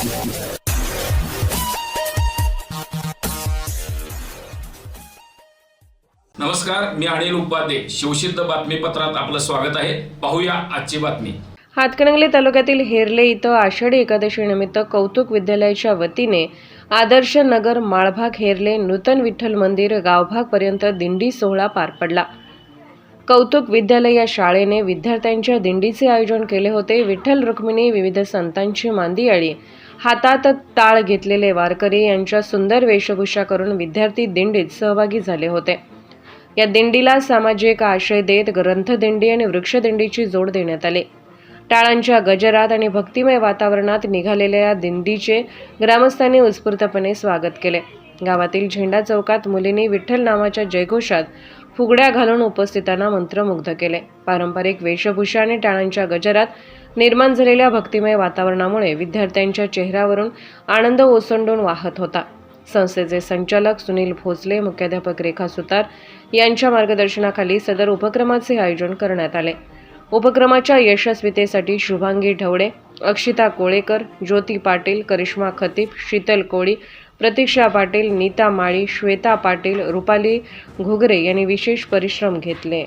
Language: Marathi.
नमस्कार मी अनिल उपाध्ये. शिवसिद्ध बातमीपत्रात आपलं स्वागत आहे. पाहूया आजची बातमी. हातकणंगले तालुक्यातील हेरले इथं आषाढी एकादशीनिमित्त कौतुक विद्यालयाच्या वतीने आदर्श नगर माळभाग हेरले नूतन विठ्ठल मंदिर गावभागपर्यंत दिंडी सोहळा पार पडला. कौतुक विद्यालय या शाळेने विद्यार्थ्यांच्या दिंडीचे आयोजन केले होते. विठ्ठल रुक्मिणी विविध संतांची मांदियाळी हातात ताळ घेतलेले वारकरी यांच्या सुंदर वेशभूषा करून विद्यार्थी दिंडीत सहभागी झाले होते. या दिंडीला सामाजिक आशय देत ग्रंथदिंडी आणि वृक्षदिंडीची जोड देण्यात आली. टाळांच्या गजरात आणि भक्तिमय वातावरणात निघालेल्या या दिंडीचे ग्रामस्थांनी उत्स्फूर्तपणे स्वागत केले. गावातील झेंडा चौकात मुलींनी विठ्ठल नावाच्या जयघोषात फुगड्या घालून उपस्थितांना मंत्रमुग्ध केले. पारंपरिक वेशभूषा आणि टाळांच्या गजरात निर्माण झालेल्या भक्तिमय वातावरणामुळे विद्यार्थ्यांच्या चेहऱ्यावरून आनंद ओसंडून वाहत होता. संस्थेचे संचालक सुनील भोसले मुख्याध्यापक रेखा सुतार यांच्या मार्गदर्शनाखाली सदर उपक्रमाचे आयोजन करण्यात आले. उपक्रमाच्या यशस्वीतेसाठी शुभांगी ढवळे अक्षिता कोळेकर ज्योती पाटील करिश्मा खतीब शीतल कोळी प्रतीक्षा पाटील नीता माळी श्वेता पाटील रुपाली घुगरे यांनी विशेष परिश्रम घेतले.